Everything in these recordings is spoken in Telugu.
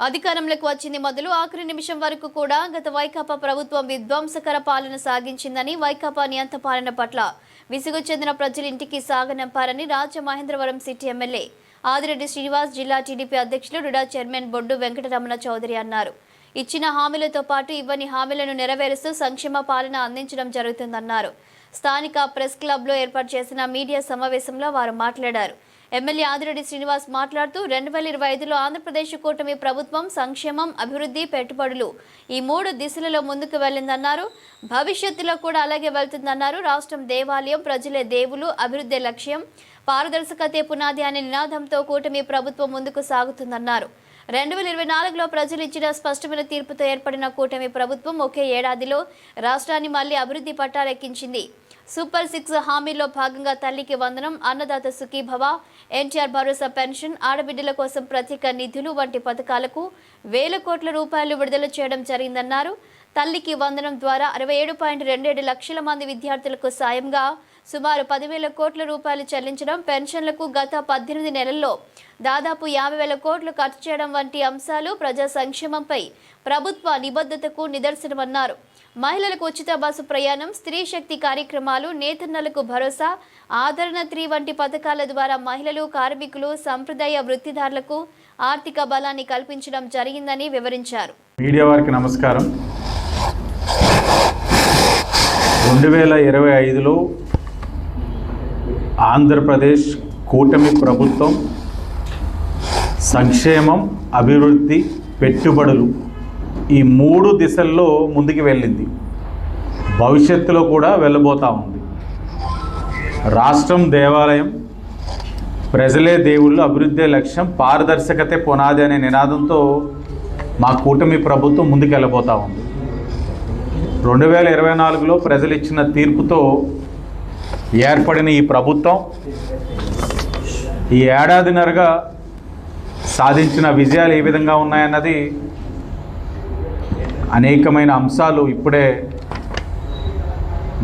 అధికారంలోకి వచ్చింది మొదలు ఆఖరి నిమిషం వరకు కూడా గత వైకాపా ప్రభుత్వం విధ్వంసకర పాలన సాగించిందని వైకాపా నియంత పాలన పట్ల విసుగు చెందిన ప్రజలు ఇంటికి సాగనంపారని రాజమహేంద్రవరం సిటీ ఎమ్మెల్యే ఆదిరెడ్డి శ్రీనివాస్ జిల్లా టీడీపీ అధ్యక్షులు రుడా చైర్మన్ బొడ్డు వెంకటరమణ చౌదరి అన్నారు. ఇచ్చిన హామీలతో పాటు ఇవ్వని హామీలను నెరవేరుస్తూ సంక్షేమ పాలన అందించడం జరుగుతుందన్నారు. స్థానిక ప్రెస్ క్లబ్లో ఏర్పాటు చేసిన మీడియా సమావేశంలో వారు మాట్లాడారు. ఎమ్మెల్యే ఆదిరెడ్డి శ్రీనివాస్ మాట్లాడుతూ రెండు వేల ఇరవై ఐదులో ఆంధ్రప్రదేశ్ కూటమి ప్రభుత్వం సంక్షేమం అభివృద్ధి పెట్టుబడులు ఈ మూడు దిశలలో ముందుకు వెళ్ళిందన్నారు. భవిష్యత్తులో కూడా అలాగే వెళ్తుందన్నారు. రాష్ట్రం దేవాలయం ప్రజలే దేవులు అభివృద్ధి లక్ష్యం పారదర్శకతే పునాది అనే నినాదంతో కూటమి ప్రభుత్వం ముందుకు సాగుతుందన్నారు. రెండు వేల ఇరవై నాలుగులో ప్రజలు ఇచ్చిన స్పష్టమైన తీర్పుతో ఏర్పడిన కూటమి ప్రభుత్వం ఒకే ఏడాదిలో రాష్ట్రాన్ని మళ్ళీ అభివృద్ధి పట్టాలెక్కించింది. సూపర్ సిక్స్ హామీలో భాగంగా తల్లికి వందనం అన్నదాత సుఖీభవ ఎన్టీఆర్ భరోసా పెన్షన్ ఆడబిడ్డల కోసం ప్రత్యేక నిధులు వంటి పథకాలకు వేల కోట్ల రూపాయలు విడుదల చేయడం జరిగిందన్నారు. తల్లికి వందనం ద్వారా అరవై ఏడు పాయింట్ రెండేడు లక్షల మంది విద్యార్థులకు సాయంగా సుమారు పదివేల కోట్ల రూపాయలు చెల్లించడం పెన్షన్లకు గత పద్దెనిమిది నెలల్లో దాదాపు యాభై వేల కోట్లు ఖర్చు చేయడం వంటి అంశాలు ప్రజా సంక్షేమంపై ప్రభుత్వ నిబద్ధతకు నిదర్శనమన్నారు. మహిళలకు ఉచిత బస్సు ప్రయాణం స్త్రీ శక్తి కార్యక్రమాలు నేతన్నలకు భరోసా ఆదరణ త్రీ వంటి పథకాల ద్వారా మహిళలు కార్మికులు సంప్రదాయ వృత్తిదారులకు ఆర్థిక బలాన్ని కల్పించడం జరిగిందని వివరించారు. మీడియా వారికి నమస్కారం. రెండు వేల ఇరవై ఐదులో ఆంధ్రప్రదేశ్ కూటమి ప్రభుత్వం సంక్షేమం అభివృద్ధి పెట్టుబడులు ఈ మూడు దిశల్లో ముందుకు వెళ్ళింది. భవిష్యత్తులో కూడా వెళ్ళబోతా ఉంది. రాష్ట్రం దేవాలయం ప్రజలే దేవుళ్ళు అభివృద్ధి లక్ష్యం పారదర్శకతే పునాది అనే నినాదంతో మా కూటమి ప్రభుత్వం ముందుకు వెళ్ళబోతూ ఉంది. రెండు వేల ఇరవై నాలుగులో ప్రజలు ఇచ్చిన తీర్పుతో ఏర్పడిన ఈ ప్రభుత్వం ఈ ఏడాదిన్నరగా సాధించిన విజయాలు ఏ విధంగా ఉన్నాయన్నది అనేకమైన అంశాలు ఇప్పుడే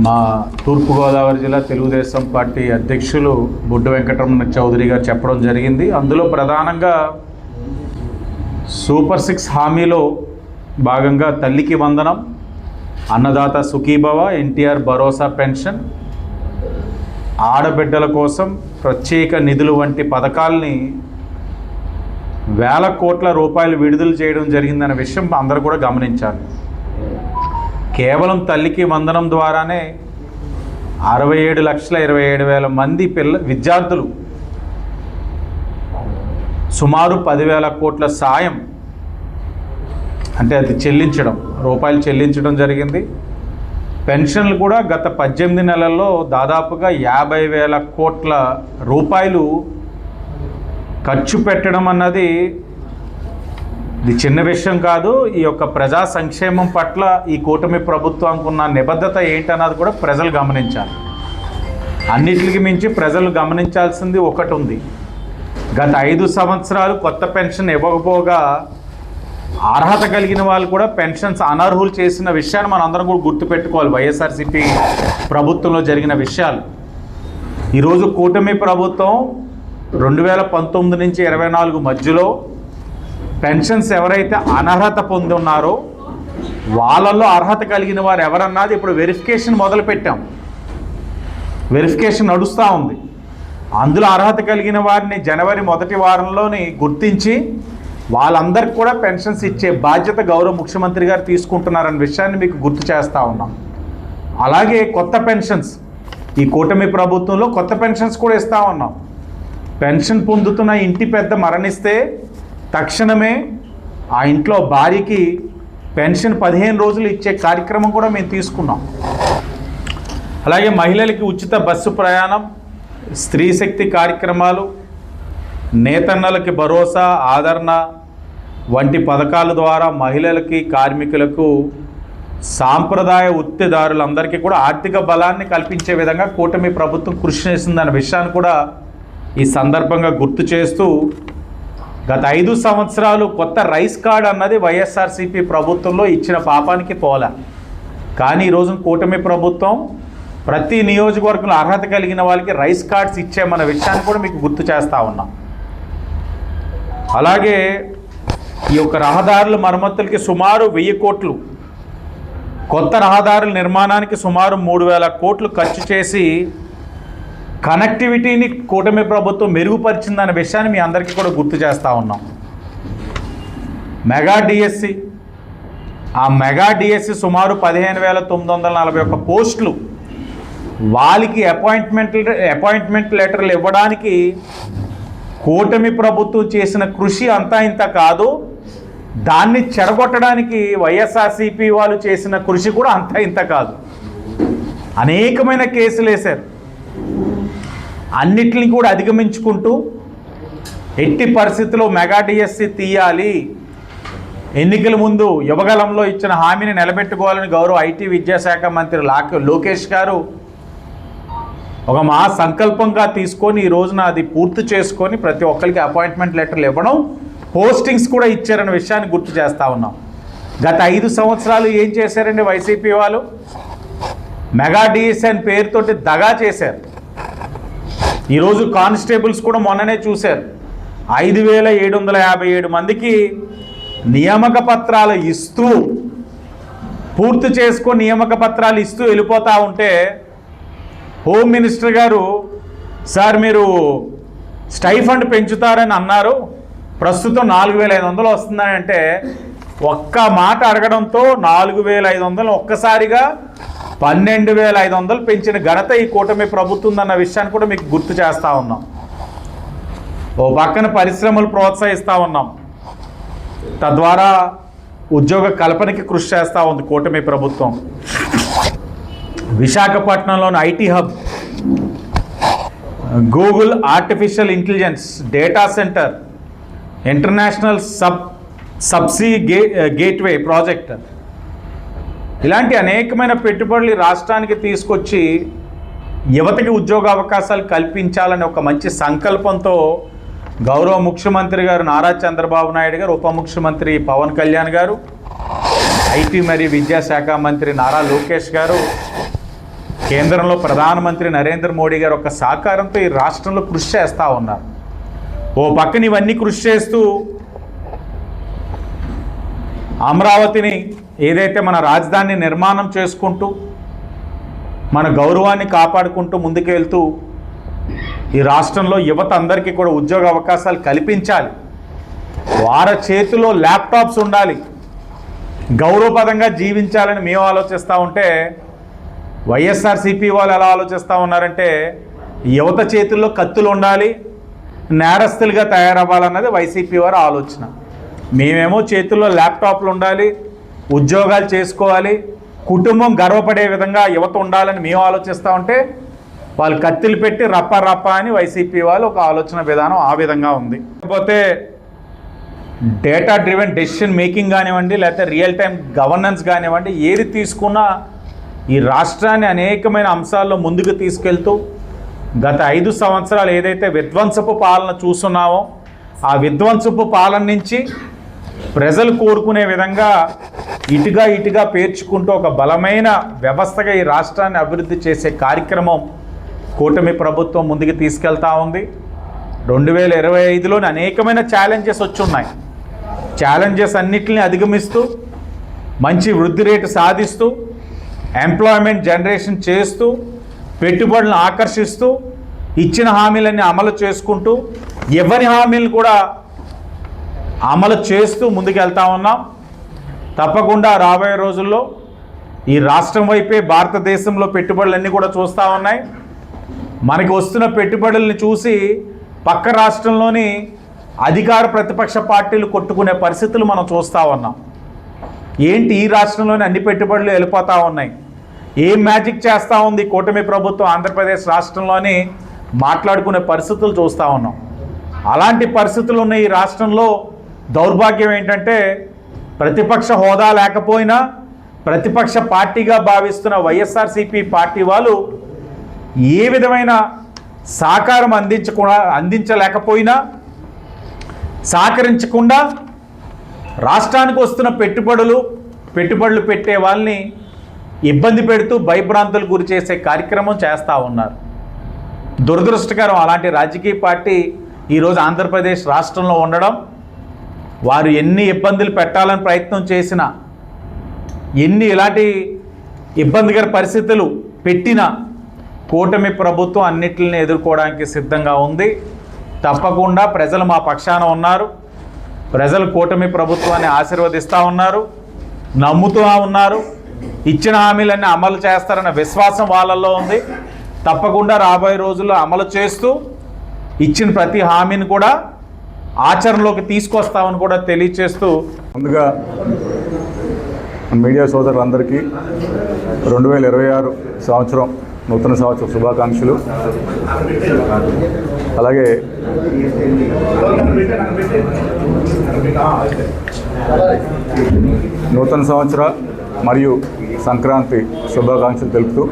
మా తూర్పుగోదావరి జిల్లా తెలుగుదేశం పార్టీ అధ్యక్షులు బొడ్డు వెంకటరమణ చౌదరి గారు చెప్పడం జరిగింది. అందులో ప్రధానంగా సూపర్ సిక్స్ హామీలో భాగంగా తల్లికి వందనం అన్నదాత సుఖీభవ ఎన్టీఆర్ భరోసా పెన్షన్ ఆడబిడ్డల కోసం ప్రత్యేక నిధులు వంటి పథకాల్ని వేల కోట్ల రూపాయలు విడుదల చేయడం జరిగిందనే విషయం అందరూ కూడా గమనించాలి. కేవలం తల్లికి వందనం ద్వారానే అరవై ఏడు లక్షల ఇరవై ఏడు వేల మంది పిల్ల విద్యార్థులు సుమారు పదివేల కోట్ల సాయం అంటే అది చెల్లించడం రూపాయలు చెల్లించడం జరిగింది. పెన్షన్లు కూడా గత పద్దెనిమిది నెలల్లో దాదాపుగా యాభై వేల కోట్ల రూపాయలు ఖర్చు పెట్టడం అన్నది ఇది చిన్న విషయం కాదు. ఈ యొక్క ప్రజా సంక్షేమం పట్ల ఈ కూటమి ప్రభుత్వానికి ఉన్న నిబద్ధత ఏంటన్నది కూడా ప్రజలు గమనించాలి. అన్నిటికి మించి ప్రజలు గమనించాల్సింది ఒకటి ఉంది. గత ఐదు సంవత్సరాలు కొత్త పెన్షన్ ఇవ్వకపోగా అర్హత కలిగిన వాళ్ళు కూడా పెన్షన్స్ అనర్హులు చేసిన విషయాన్ని మనం అందరం కూడా గుర్తుపెట్టుకోవాలి. వైఎస్ఆర్సీపీ ప్రభుత్వంలో జరిగిన విషయాలు. ఈరోజు కూటమి ప్రభుత్వం రెండు వేల పంతొమ్మిది నుంచి ఇరవై నాలుగు మధ్యలో పెన్షన్స్ ఎవరైతే అనర్హత పొంది ఉన్నారో వాళ్ళల్లో అర్హత కలిగిన వారు ఎవరన్నది ఇప్పుడు వెరిఫికేషన్ మొదలు పెట్టాం వెరిఫికేషన్ నడుస్తూ ఉంది. అందులో అర్హత కలిగిన వారిని జనవరి మొదటి వారంలోని గుర్తించి వాళ్ళందరికీ కూడా పెన్షన్స్ ఇచ్చే బాధ్యత గౌరవ ముఖ్యమంత్రి గారు తీసుకుంటున్నారన్న విషయాన్ని మీకు గుర్తు చేస్తూ ఉన్నాం. అలాగే కొత్త పెన్షన్స్ ఈ కూటమి ప్రభుత్వంలో కొత్త పెన్షన్స్ కూడా ఇస్తూ ఉన్నాం. పెన్షన్ పొందుతున్న ఇంటి పెద్ద మరణిస్తే తక్షణమే ఆ ఇంట్లో భార్యకి పెన్షన్ పదిహేను రోజులు ఇచ్చే కార్యక్రమం కూడా మేము తీసుకున్నాం. అలాగే మహిళలకి ఉచిత బస్సు ప్రయాణం స్త్రీ శక్తి కార్యక్రమాలు నేతన్నలకి భరోసా ఆదరణ వంటి పథకాల ద్వారా మహిళలకి కార్మికులకు సాంప్రదాయ వృత్తిదారులందరికీ కూడా ఆర్థిక బలాన్ని కల్పించే విధంగా కూటమి ప్రభుత్వం కృషి చేసిందన్న విషయాన్ని కూడా ఈ సందర్భంగా గుర్తు చేస్తూ గత ఐదు సంవత్సరాలు కొత్త రైస్ కార్డ్ అన్నది వైఎస్ఆర్సీపీ ప్రభుత్వంలో ఇచ్చిన పాపానికి పోల. కానీ ఈరోజు కూటమి ప్రభుత్వం ప్రతి నియోజకవర్గంలో అర్హత కలిగిన వాళ్ళకి రైస్ కార్డ్స్ ఇచ్చామన్న విషయాన్ని కూడా మీకు గుర్తు చేస్తూ ఉన్నాం. అలాగే ఈ యొక్క రహదారుల మరమ్మతులకి సుమారు వెయ్యి కోట్లు. కొత్త రహదారుల నిర్మాణానికి సుమారు మూడు వేల కోట్లు ఖర్చు చేసి కనెక్టివిటీని కూటమి ప్రభుత్వం మెరుగుపరిచిందనే విషయాన్ని మీ అందరికీ కూడా గుర్తు చేస్తూ ఉన్నాం. మెగా డిఎస్సి ఆ మెగా డిఎస్సి సుమారు పదిహేను వేల తొమ్మిది వందల నలభై ఒక్క పోస్టులు వాళ్ళకి అపాయింట్మెంట్ అపాయింట్మెంట్ లెటర్లు ఇవ్వడానికి కూటమి ప్రభుత్వం చేసిన కృషి అంతా ఇంత కాదు. దాన్ని చెడగొట్టడానికి వైఎస్ఆర్సీపీ వాళ్ళు చేసిన కృషి కూడా అంత ఇంత కాదు. అనేకమైన కేసులు వేశారు. అన్నిటిని కూడా అధిగమించుకుంటూ ఎట్టి పరిస్థితుల్లో మెగా డిఎస్సి తీయాలి. ఎన్నికల ముందు యువగలంలో ఇచ్చిన హామీని నిలబెట్టుకోవాలని గౌరవ ఐటీ విద్యాశాఖ మంత్రి లోకేష్ గారు ఒక మా సంకల్పంగా తీసుకొని ఈ రోజున అది పూర్తి చేసుకొని ప్రతి ఒక్కరికి అపాయింట్మెంట్ లెటర్లు ఇవ్వడం పోస్టింగ్స్ కూడా ఇచ్చారనే విషయాన్ని గుర్తు చేస్తూ ఉన్నాం. గత ఐదు సంవత్సరాలు ఏం చేశారండి వైసీపీ వాళ్ళు? మెగా డిఎస్ అని పేరుతోటి దగా చేశారు. ఈరోజు కానిస్టేబుల్స్ కూడా మొన్ననే చూశారు. ఐదు వేల ఏడు వందల యాభై ఏడు మందికి నియామక పత్రాలు ఇస్తూ పూర్తి చేసుకొని నియామక పత్రాలు ఇస్తూ వెళ్ళిపోతూ ఉంటే హోమ్ మినిస్టర్ గారు సార్ మీరు స్టైఫండ్ పెంచుతారని అన్నారు. ప్రస్తుతం నాలుగు వేల ఐదు వందలు వస్తుందని అంటే ఒక్క మాట అడగడంతో నాలుగు వేల ఐదు వందలు ఒక్కసారిగా పన్నెండు వేల ఐదు వందలు పెంచిన ఘనత ఈ కూటమి ప్రభుత్వం అన్న విషయాన్ని కూడా మీకు గుర్తు చేస్తూ ఉన్నాం. ఓ పక్కన పరిశ్రమలు ప్రోత్సహిస్తూ ఉన్నాం. తద్వారా ఉద్యోగ కల్పనకి కృషి చేస్తూ ఉంది కూటమి ప్రభుత్వం. విశాఖపట్నంలోని IT hub Google artificial intelligence data centre international sub subsea gay gateway project. ఇలాంటి అనేకమైన పెట్టుబడులు రాష్ట్రానికి తీసుకొచ్చి యువతకి ఉద్యోగ అవకాశాలు కల్పించాలని ఒక మంచి సంకల్పంతో గౌరవ ముఖ్యమంత్రి గారు నారా చంద్రబాబు నాయుడు గారు ఉప ముఖ్యమంత్రి పవన్ కళ్యాణ్ గారు ఐటీ మరియు విద్యాశాఖ మంత్రి నారా లోకేష్ గారు కేంద్రంలో ప్రధానమంత్రి నరేంద్ర మోడీ గారు ఒక సహకారంతో ఈ రాష్ట్రంలో కృషి చేస్తూ ఉన్నారు. ఓ పక్కన ఇవన్నీ కృషి చేస్తూ అమరావతిని ఏదైతే మన రాజధాని నిర్మాణం చేసుకుంటూ మన గౌరవాన్ని కాపాడుకుంటూ ముందుకు వెళ్తూ ఈ రాష్ట్రంలో యువత అందరికీ కూడా ఉద్యోగ అవకాశాలు కల్పించాలి. వారి చేతిలో ల్యాప్టాప్స్ ఉండాలి. గౌరవపదంగా జీవించాలని మేము ఆలోచిస్తూ ఉంటే వైఎస్ఆర్సీపీ వాళ్ళు ఎలా ఆలోచిస్తూ ఉన్నారంటే యువత చేతుల్లో కత్తులు ఉండాలి. నేరస్తులుగా తయారవ్వాలన్నది వైసీపీ వారి ఆలోచన. మేమేమో చేతుల్లో ల్యాప్టాప్లు ఉండాలి ఉద్యోగాలు చేసుకోవాలి కుటుంబం గర్వపడే విధంగా యువత ఉండాలని మేము ఆలోచిస్తూ ఉంటే వాళ్ళు కత్తిలు పెట్టి రప్ప రప్ప అని వైసీపీ వాళ్ళు ఒక ఆలోచన విధానం ఆ విధంగా ఉంది. కాకపోతే డేటా డ్రివెన్ డెసిషన్ మేకింగ్ కానివ్వండి లేకపోతే రియల్ టైం గవర్నెన్స్ కానివ్వండి ఏది తీసుకున్నా ఈ రాష్ట్రాన్ని అనేకమైన అంశాల్లో ముందుకు తీసుకెళ్తూ గత ఐదు సంవత్సరాలు ఏదైతే విధ్వంసపు పాలన చూస్తున్నామో ఆ విధ్వంసపు పాలన నుంచి ప్రజలు కోరుకునే విధంగా ఇటుగా ఇటుగా పేర్చుకుంటూ ఒక బలమైన వ్యవస్థగా ఈ రాష్ట్రాన్ని అభివృద్ధి చేసే కార్యక్రమం కూటమి ప్రభుత్వం ముందుకు తీసుకెళ్తా ఉంది. రెండు వేల ఇరవై ఐదులోని అనేకమైన ఛాలెంజెస్ వచ్చున్నాయి. ఛాలెంజెస్ అన్నిటిని అధిగమిస్తూ మంచి వృద్ధి రేటు సాధిస్తూ ఎంప్లాయ్మెంట్ జనరేషన్ చేస్తూ పెట్టుబడులను ఆకర్షిస్తూ ఇచ్చిన హామీలన్నీ అమలు చేసుకుంటూ ఎవరి హామీలు కూడా అమలు చేస్తూ ముందుకెళ్తా ఉన్నాం. తప్పకుండా రాబోయే రోజుల్లో ఈ రాష్ట్రం వైపే భారతదేశంలో పెట్టుబడులన్నీ కూడా చూస్తూ ఉన్నాయి. మనకి వస్తున్న పెట్టుబడుల్ని చూసి పక్క రాష్ట్రంలోని అధికార ప్రతిపక్ష పార్టీలు కొట్టుకునే పరిస్థితులు మనం చూస్తూ ఉన్నాం. ఏంటి ఈ రాష్ట్రంలోని అన్ని పెట్టుబడులు వెళ్ళిపోతూ ఉన్నాయి? ఏం మ్యాజిక్ చేస్తూ ఉంది కూటమి ప్రభుత్వం ఆంధ్రప్రదేశ్ రాష్ట్రంలోని మాట్లాడుకునే పరిస్థితులు చూస్తూ ఉన్నాం. అలాంటి పరిస్థితులు ఉన్న ఈ రాష్ట్రంలో దౌర్భాగ్యం ఏంటంటే ప్రతిపక్ష హోదా లేకపోయినా ప్రతిపక్ష పార్టీగా భావిస్తున్న వైఎస్ఆర్సీపీ పార్టీ వాళ్ళు ఏ విధమైన సహకారం అందించకుండా అందించలేకపోయినా సహకరించకుండా రాష్ట్రానికి వస్తున్న పెట్టుబడులు పెట్టుబడులు పెట్టే వాళ్ళని ఇబ్బంది పెడుతూ భయభ్రాంతులు గురి చేసే కార్యక్రమం చేస్తూ ఉన్నారు. దురదృష్టకరం అలాంటి రాజకీయ పార్టీ ఈరోజు ఆంధ్రప్రదేశ్ రాష్ట్రంలో ఉండడం వారు ఎన్ని ఇబ్బందులు పెట్టాలని ప్రయత్నం చేసినా ఎన్ని ఇలాంటి ఇబ్బందికర పరిస్థితులు పెట్టినా కూటమి ప్రభుత్వం అన్నిటిని ఎదుర్కోవడానికి సిద్ధంగా ఉంది. తప్పకుండా ప్రజలు మా పక్షాన ఉన్నారు. ప్రజలు కూటమి ప్రభుత్వాన్ని ఆశీర్వదిస్తూ ఉన్నారు. నమ్ముతూ ఉన్నారు. ఇచ్చిన హామీలన్నీ అమలు చేస్తారన్న విశ్వాసం వాళ్ళల్లో ఉంది. తప్పకుండా రాబోయే రోజుల్లో అమలు చేస్తూ ఇచ్చిన ప్రతి హామీని కూడా ఆచరణలోకి తీసుకొస్తామని కూడా తెలియచేస్తూ ముందుగా మీడియా సోదరులందరికీ రెండు వేల ఇరవై ఆరు సంవత్సరం నూతన సంవత్సర శుభాకాంక్షలు. అలాగే నూతన సంవత్సర మరియు సంక్రాంతి శుభాకాంక్షలు తెలుపుతూ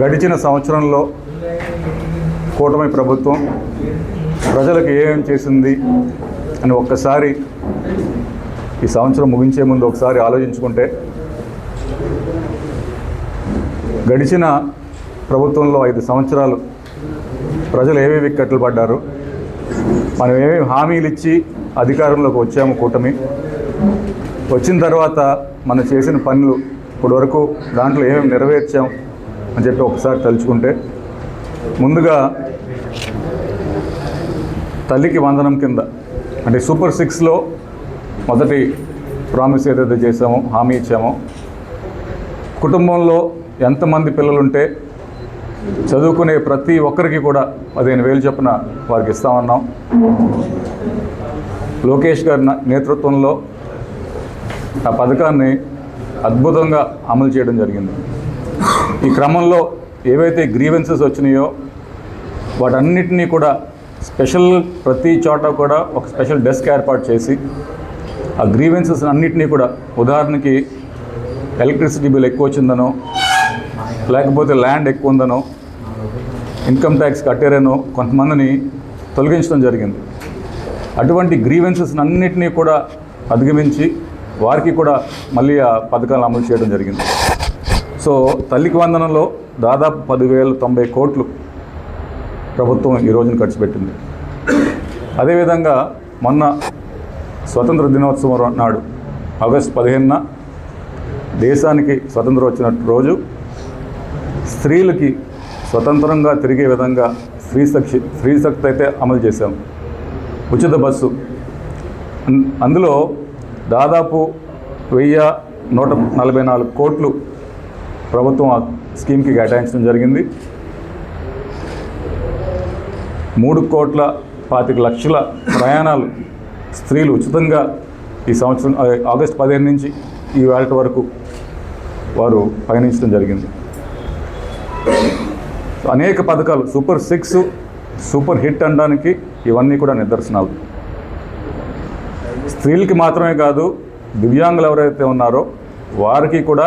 గడిచిన సంవత్సరంలో కూటమి ప్రభుత్వం ప్రజలకు ఏం చేసింది అని ఒక్కసారి ఈ సంవత్సరం ముగించే ముందు ఒకసారి ఆలోచించుకుంటే గడిచిన ప్రభుత్వంలో ఐదు సంవత్సరాలు ప్రజలు ఏవేవి కట్టలు పడ్డారు మనం ఏమేమి హామీలు ఇచ్చి అధికారంలోకి వచ్చాము కూటమి వచ్చిన తర్వాత మనం చేసిన పనులు ఇప్పటి వరకు దాంట్లో ఏమేమి నెరవేర్చాం అని చెప్పి ఒకసారి తలుచుకుంటే ముందుగా తల్లికి వందనం కింద అంటే సూపర్ సిక్స్లో మొదటి ప్రామిస్ ఏదైతే చేసామో హామీ ఇచ్చామో కుటుంబంలో ఎంతమంది పిల్లలుంటే చదువుకునే ప్రతి ఒక్కరికి కూడా పదిహేను వేలు చొప్పున వారికి ఇస్తామన్నాం. లోకేష్ గారి నేతృత్వంలో ఆ పథకాన్ని అద్భుతంగా అమలు చేయడం జరిగింది. ఈ క్రమంలో ఏవైతే గ్రీవెన్సెస్ వచ్చినాయో వాటన్నిటినీ కూడా స్పెషల్ ప్రతి చోట కూడా ఒక స్పెషల్ డెస్క్ ఏర్పాటు చేసి ఆ గ్రీవెన్సెస్ అన్నిటినీ కూడా ఉదాహరణకి ఎలక్ట్రిసిటీ బిల్ ఎక్కువ వచ్చిందనో లేకపోతే ల్యాండ్ ఎక్కువ ఉందనో ఇన్కమ్ ట్యాక్స్ కట్టారనో కొంతమందిని తొలగించడం జరిగింది. అటువంటి గ్రీవెన్సెస్ అన్నిటినీ కూడా అధిగమించి వారికి కూడా మళ్ళీ ఆ పథకాలను అమలు చేయడం జరిగింది. సో తల్లికి వందనంలో దాదాపు పదివేల తొంభై కోట్లు ప్రభుత్వం ఈ రోజున ఖర్చు పెట్టింది. అదేవిధంగా మొన్న స్వతంత్ర దినోత్సవం నాడు ఆగస్టు పదిహేనున దేశానికి స్వతంత్రం వచ్చిన రోజు స్త్రీలకి స్వతంత్రంగా తిరిగే విధంగా స్త్రీ శక్తి స్త్రీ శక్తి అయితే అమలు చేశాం. ఉచిత బస్సు. అందులో దాదాపు వెయ్యి నూట నలభై నాలుగు కోట్లు ప్రభుత్వం ఆ స్కీమ్కి కేటాయించడం జరిగింది. మూడు కోట్ల పాతిక లక్షల ప్రయాణాలు స్త్రీలు ఉచితంగా ఈ సంవత్సరం ఆగస్టు పదిహేను నుంచి ఈ వేలటి వరకు వారు పయనించడం జరిగింది. అనేక పథకాలు సూపర్ సిక్స్ సూపర్ హిట్ అనడానికి ఇవన్నీ కూడా నిదర్శనాలు. స్త్రీలకి మాత్రమే కాదు దివ్యాంగులు ఎవరైతే ఉన్నారో వారికి కూడా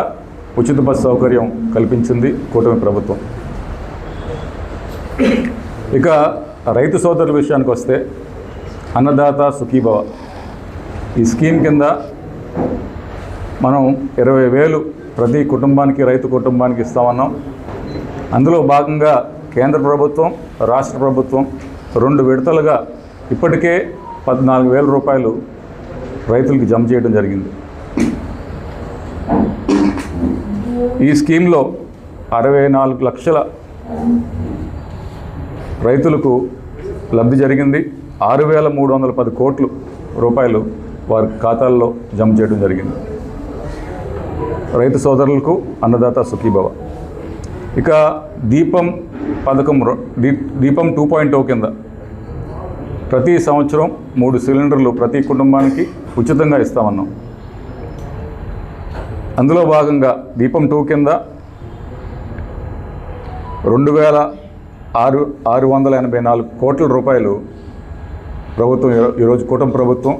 ఉచిత బస్సు సౌకర్యం కల్పించింది కూటమి ప్రభుత్వం. ఇక రైతు సోదరుల విషయానికి వస్తే అన్నదాత సుఖీభవ. ఈ స్కీమ్ కింద మనం ఇరవై వేలు ప్రతి కుటుంబానికి రైతు కుటుంబానికి ఇస్తామన్నాం. అందులో భాగంగా కేంద్ర ప్రభుత్వం రాష్ట్ర ప్రభుత్వం రెండు విడతలుగా ఇప్పటికే పద్నాలుగు వేల రూపాయలు రైతులకి జమ చేయడం జరిగింది. ఈ స్కీమ్లో అరవై నాలుగు లక్షల రైతులకు లబ్ధి జరిగింది. ఆరు వేల మూడు వందల పది కోట్లు రూపాయలు వారి ఖాతాల్లో జమ చేయడం జరిగింది. రైతు సోదరులకు అన్నదాత సుఖీభవ. ఇక దీపం పథకం రొ- దీపం టూ పాయింట్ ఓ కింద ప్రతి సంవత్సరం మూడు సిలిండర్లు ప్రతి కుటుంబానికి ఉచితంగా ఇస్తామన్నాం. అందులో భాగంగా దీపం టూ కింద రెండు వేల ఆరు ఆరు వందల ఎనభై నాలుగు కోట్ల రూపాయలు ప్రభుత్వం ఈరోజు కూటమి ప్రభుత్వం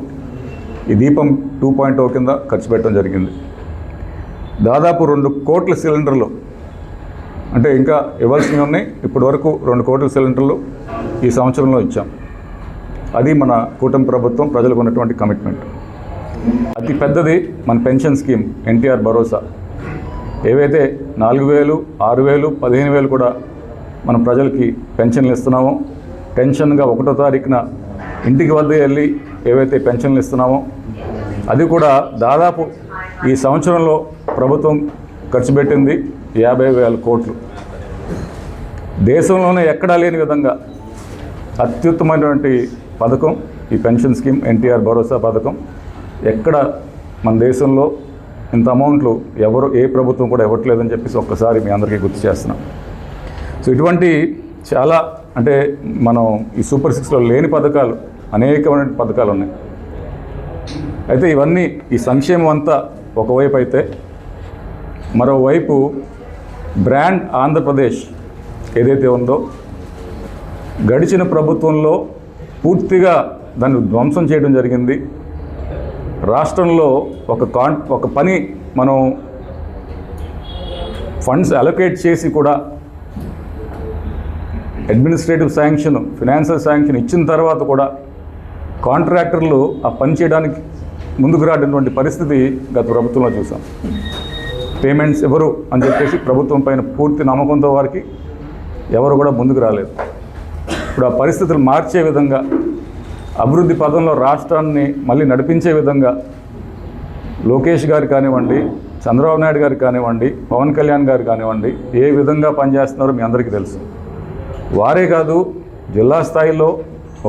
ఈ దీపం టూ పాయింట్ కింద ఖర్చు పెట్టడం జరిగింది. దాదాపు రెండు కోట్ల సిలిండర్లు అంటే ఇంకా ఇవ్వాల్సినవి ఉన్నాయి. ఇప్పటి వరకు రెండు కోట్ల సిలిండర్లు ఈ సంవత్సరంలో ఇచ్చాం. అది మన కూటమి ప్రభుత్వం ప్రజలకు ఉన్నటువంటి కమిట్మెంట్. అతి పెద్దది మన పెన్షన్ స్కీమ్ ఎన్టీఆర్ భరోసా. ఏవైతే నాలుగు వేలు ఆరు వేలు పదిహేను వేలు కూడా మన ప్రజలకి పెన్షన్లు ఇస్తున్నామో పెన్షన్గా ఒకటో తారీఖున ఇంటికి వద్ద వెళ్ళి ఏవైతే పెన్షన్లు ఇస్తున్నామో అది కూడా దాదాపు ఈ సంవత్సరంలో ప్రభుత్వం ఖర్చు పెట్టింది యాభై వేల కోట్లు. దేశంలోనే ఎక్కడా లేని విధంగా అత్యుత్తమైనటువంటి పథకం ఈ పెన్షన్ స్కీమ్ ఎన్టీఆర్ భరోసా పథకం. ఎక్కడ మన దేశంలో ఇంత అమౌంట్లు ఎవరు ఏ ప్రభుత్వం కూడా ఇవ్వట్లేదని చెప్పేసి ఒక్కసారి మీ అందరికీ గుర్తు చేస్తున్నాం. సో ఇటువంటి చాలా అంటే మనం ఈ సూపర్ సిక్స్లో లేని పథకాలు అనేకమైన పథకాలు ఉన్నాయి. అయితే ఇవన్నీ ఈ సంక్షేమం అంతా ఒకవైపు అయితే మరోవైపు బ్రాండ్ ఆంధ్రప్రదేశ్ ఏదైతే ఉందో గడిచిన ప్రభుత్వంలో పూర్తిగా దాన్ని ధ్వంసం చేయడం జరిగింది. రాష్ట్రంలో ఒక కాన్ ఒక పని మనం ఫండ్స్ అలొకేట్ చేసి కూడా అడ్మినిస్ట్రేటివ్ శాంక్షన్ ఫినాన్షియల్ శాంక్షన్ ఇచ్చిన తర్వాత కూడా కాంట్రాక్టర్లు ఆ పని చేయడానికి ముందుకు రానటువంటి పరిస్థితి గత ప్రభుత్వంలో చూసాం. పేమెంట్స్ ఎవరు అని చెప్పేసి ప్రభుత్వం పైన పూర్తి నమ్మకంతో వారికి ఎవరు కూడా ముందుకు రాలేదు. ఇప్పుడు ఆ పరిస్థితులు మార్చే విధంగా అభివృద్ధి పదంలో రాష్ట్రాన్ని మళ్ళీ నడిపించే విధంగా లోకేష్ గారు కానివ్వండి చంద్రబాబు నాయుడు గారు కానివ్వండి పవన్ కళ్యాణ్ గారు కానివ్వండి ఏ విధంగా పనిచేస్తున్నారో మీ అందరికీ తెలుసు. వారే కాదు జిల్లా స్థాయిలో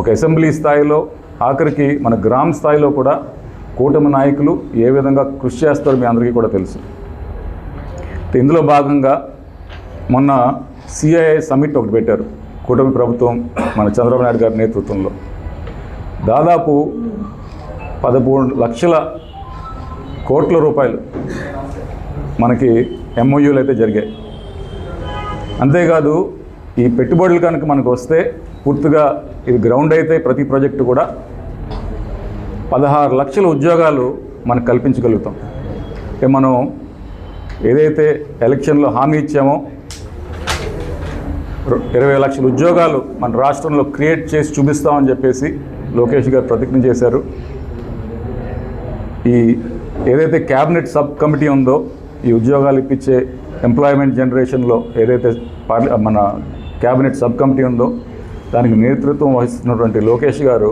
ఒక అసెంబ్లీ స్థాయిలో ఆఖరికి మన గ్రామ స్థాయిలో కూడా కూటమి నాయకులు ఏ విధంగా కృషి చేస్తారో మీ అందరికీ కూడా తెలుసు. ఇందులో భాగంగా మొన్న సిఐఐ సమిట్ ఒకటి పెట్టారు. కూటమి ప్రభుత్వం మన చంద్రబాబు నాయుడు గారి నేతృత్వంలో. దాదాపు పదమూడు లక్షల కోట్ల రూపాయలు మనకి ఎంఓయూలు అయితే జరిగాయి. అంతేకాదు ఈ పెట్టుబడులు కనుక మనకు వస్తే పూర్తిగా ఇది గ్రౌండ్ అయితే ప్రతి ప్రాజెక్టు కూడా పదహారు లక్షల ఉద్యోగాలు మనకు కల్పించగలుగుతాం. అంటే మనం ఏదైతే ఎలక్షన్లో హామీ ఇచ్చామో ఇరవై లక్షల ఉద్యోగాలు మన రాష్ట్రంలో క్రియేట్ చేసి చూపిస్తామని చెప్పేసి లోకేష్ గారు ప్రతిజ్ఞ చేశారు. ఈ ఏదైతే క్యాబినెట్ సబ్ కమిటీ ఉందో ఈ ఉద్యోగాలు ఇప్పించే ఎంప్లాయ్మెంట్ జనరేషన్లో ఏదైతే పార్ల మన క్యాబినెట్ సబ్ కమిటీ ఉందో దానికి నేతృత్వం వహిస్తున్నటువంటి లోకేష్ గారు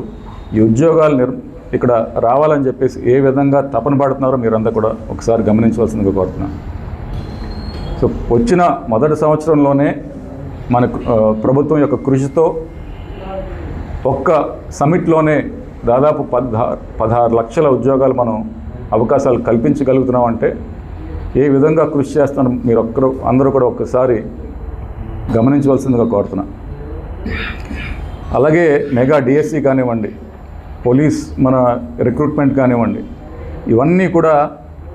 ఈ ఉద్యోగాలు నిర్ ఇక్కడ రావాలని చెప్పేసి ఏ విధంగా తపన పడుతున్నారో మీరంతా కూడా ఒకసారి గమనించవలసిందిగా కోరుతున్నాను. సో వచ్చిన మొదటి సంవత్సరంలోనే మన ప్రభుత్వం యొక్క కృషితో ఒక్క సమిట్లోనే దాదాపు పదహారు పదహారు లక్షల ఉద్యోగాలు మనం అవకాశాలు కల్పించగలుగుతున్నాం అంటే ఏ విధంగా కృషి చేస్తాను మీరు ఒక్కరు అందరూ కూడా ఒక్కసారి గమనించవలసిందిగా కోరుతున్నా. అలాగే మెగా డిఎస్సి కానివ్వండి పోలీస్ మన రిక్రూట్మెంట్ కానివ్వండి ఇవన్నీ కూడా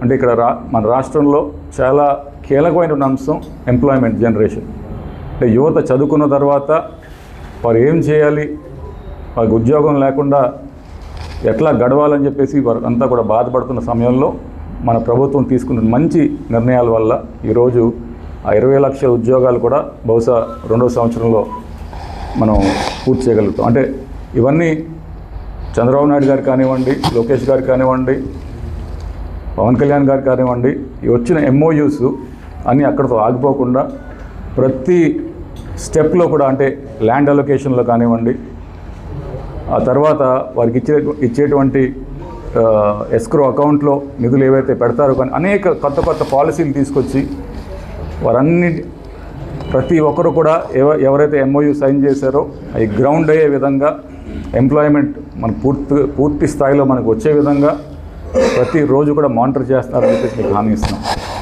అంటే ఇక్కడ రా మన రాష్ట్రంలో చాలా కీలకమైన అంశం ఎంప్లాయ్మెంట్ జనరేషన్. అంటే యువత చదువుకున్న తర్వాత వారు ఏం చేయాలి వాళ్ళకి ఉద్యోగం లేకుండా ఎట్లా గడవాలని చెప్పేసి వారు అంతా కూడా బాధపడుతున్న సమయంలో మన ప్రభుత్వం తీసుకున్న మంచి నిర్ణయాల వల్ల ఈరోజు ఆ ఇరవై లక్షల ఉద్యోగాలు కూడా బహుశా రెండో సంవత్సరంలో మనం పూర్తి చేయగలుగుతాం. అంటే ఇవన్నీ చంద్రబాబు నాయుడు గారు కానివ్వండి లోకేష్ గారు కానివ్వండి పవన్ కళ్యాణ్ గారు కానివ్వండి ఈ వచ్చిన ఎంఓయూస్ అన్నీ అక్కడతో ఆగిపోకుండా ప్రతి స్టెప్లో కూడా అంటే ల్యాండ్ అలొకేషన్లో కానివ్వండి ఆ తర్వాత వారికి ఇచ్చే ఇచ్చేటువంటి ఎస్క్రో అకౌంట్లో నిధులు ఏవైతే పెడతారో కానీ అనేక కొత్త కొత్త పాలసీలు తీసుకొచ్చి వారన్ని ప్రతి ఒక్కరు కూడా ఎవ ఎవరైతే ఎంఓయూ సైన్ చేశారో అవి గ్రౌండ్ అయ్యే విధంగా ఎంప్లాయ్మెంట్ మన పూర్తి పూర్తి స్థాయిలో మనకు వచ్చే విధంగా ప్రతిరోజు కూడా మానిటర్ చేస్తారని చెప్పేసి మీకు హామీ ఇస్తున్నాం.